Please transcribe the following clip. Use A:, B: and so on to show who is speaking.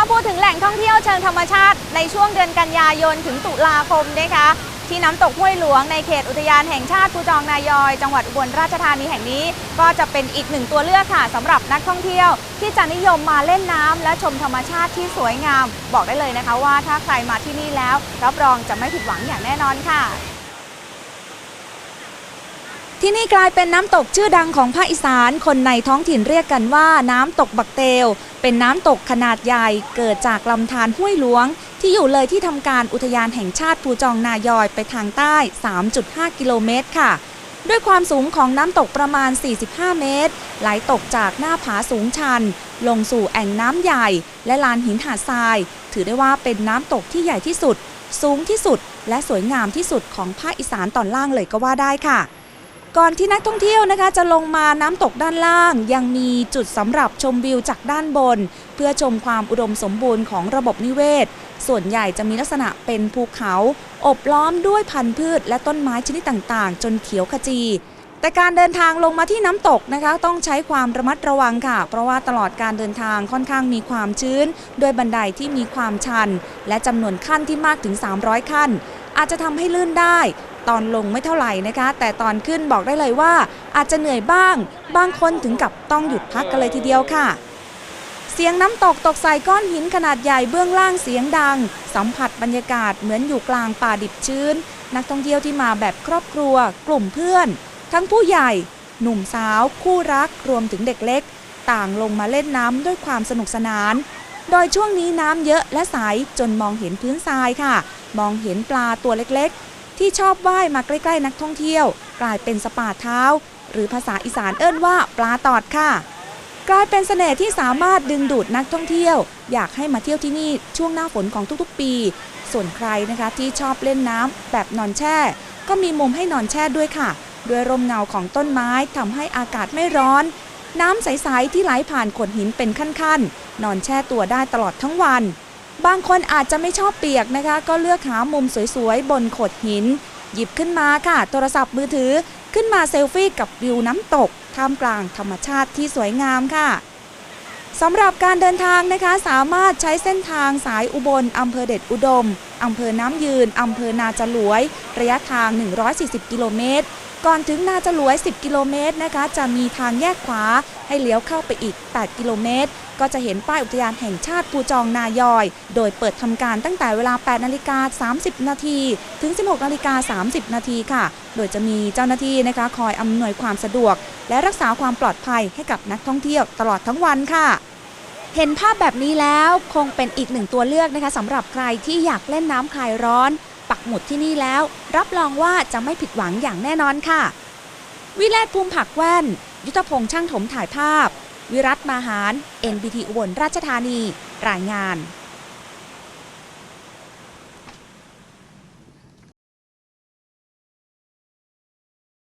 A: าพูดถึงแหล่งท่องเที่ยวเชิงธรรมชาติในช่วงเดือนกันยายนถึงตุลาคมนะคะ ที่น้ำตกห้วยหลวงในเขตอุทยานแห่งชาติภูจองนายอย จังหวัดอุบลราชธานีแห่งนี้ ก็จะเป็นอีกหนึ่งตัวเลือกค่ะสำหรับนักท่องเที่ยว ที่จะนิยมมาเล่นน้ำและชมธรรมชาติที่สวยงาม บอกได้เลยนะคะว่าถ้าใครมาที่นี่แล้วรับรองจะไม่ผิดหวังอย่างแน่นอนค่ะ ที่นี่กลายเป็นน้ำตกชื่อดังของภาคอีสาน คนในท้องถิ่นเรียกกันว่าน้ำตกบักเตล เป็นน้ำตกขนาดใหญ่เกิดจากลำธารห้วยหลวง ที่อยู่เลยที่ทำการอุทยานแห่งชาติภูจองนายอยไปทางใต้ 3.5 กิโลเมตรค่ะ ด้วยความสูงของน้ำตกประมาณ 45 เมตร ไหลตกจากหน้าผาสูงชัน ลงสู่แอ่งน้ำใหญ่ และลานหินหาดทราย ถือได้ว่าเป็นน้ำตกที่ใหญ่ที่สุด สูงที่สุด และสวยงามที่สุดของภาคอีสานตอนล่างเลยก็ว่าได้ค่ะ ก่อนที่นักท่องเที่ยวนะคะ จะลงมาน้ำตกด้านล่าง ยังมีจุดสำหรับชมวิวจากด้านบน เพื่อชมความอุดมสมบูรณ์ของระบบนิเวศ ส่วนใหญ่จะมีลักษณะเป็นภูเขา อบล้อมด้วยพันธุ์พืช และต้นไม้ชนิดต่างๆ จนเขียวขจี แต่การเดินทางลงมาที่น้ำตกนะคะ ต้องใช้ความระมัดระวังค่ะ เพราะว่าตลอดการเดินทางค่อนข้างมีความชื้น ด้วยบันไดที่มีความชัน และจำนวนขั้นที่มากถึง 300 ขั้นอาจจะทำให้ลื่นได้ตอนลงไม่เท่าไหร่นะคะ แต่ตอนขึ้นบอกได้เลยว่า อาจจะเหนื่อยบ้าง บางคนถึงกับต้องหยุดพักกันเลยทีเดียวค่ะ เสียงน้ำตกตกใส่ก้อนหินขนาดใหญ่เบื้องล่างเสียงดัง สัมผัสบรรยากาศเหมือนอยู่กลางป่าดิบชื้น นักท่องเที่ยวที่มาแบบครอบครัว กลุ่มเพื่อน ทั้งผู้ใหญ่ หนุ่มสาว คู่รักรวมถึงเด็กเล็ก ต่างลงมาเล่นน้ำด้วยความสนุกสนาน โดยช่วงนี้น้ำเยอะและใสจนมองเห็นพื้นทรายค่ะ มองเห็นปลาตัวเล็ก ที่ชอบว่ายมาใกล้ๆนักท่องเที่ยว กลายเป็นสปาเท้า หรือภาษาอีสานเอิ้นว่าปลาตอดค่ะ กลายเป็นเสน่ห์ที่สามารถดึงดูดนักท่องเที่ยว อยากให้มาเที่ยวที่นี่ช่วงหน้าฝนของทุกๆ ปี ส่วนใครนะคะที่ชอบเล่นน้ำแบบนอนแช่ ก็มีมุมให้นอนแช่ด้วยค่ะด้วยร่มเงาของต้นไม้ทำให้อากาศไม่ร้อน น้ำใส ๆ ที่ไหลผ่านโขดหินเป็นขั้น ๆ นอนแช่ตัวได้ตลอดทั้งวัน บางคนอาจจะไม่ชอบเปียกนะคะ ก็เลือกหามุมสวยๆ บนโขดหิน หยิบขึ้นมาค่ะ โทรศัพท์มือถือขึ้นมาเซลฟี่กับวิวน้ำตก ท่ามกลางธรรมชาติที่สวยงามค่ะสำหรับการเดินทางนะคะสามารถใช้เส้นทางสายอุบลอำเภอเด็ดอุดมอำเภอน้ำยืนอำเภอนาจลวย ระยะทาง 140 กิโลเมตร ก่อนถึงนาจลวย 10 กิโลเมตรนะคะ จะมีทางแยกขวาให้เลี้ยวเข้าไปอีก 8 กิโลเมตร ก็จะเห็นป้ายอุทยานแห่งชาติภูจองนายอย โดยเปิดทำการตั้งแต่เวลา 8 นาฬิกา 30 นาที ถึง 16 นาฬิกา 30 นาทีค่ะ โดยจะมีเจ้าหน้าที่นะคะ คอยอำนวยความสะดวก และรักษาความปลอดภัยให้กับนักท่องเที่ยวตลอดทั้งวันค่ะเห็นภาพแบบนี้แล้วคงเป็นอีกหนึ่งตัวเลือกนะคะสำหรับใครที่อยากเล่นน้ำคลายร้อน หมุดที่นี่แล้ว รับรองว่าจะไม่ผิดหวังอย่างแน่นอนค่ะ วิเลศภูมิผักแว่น ยุทธพงษ์ช่างถมถ่ายภาพ วิรัตมาหาร NBT อุบลราชธานี รายงาน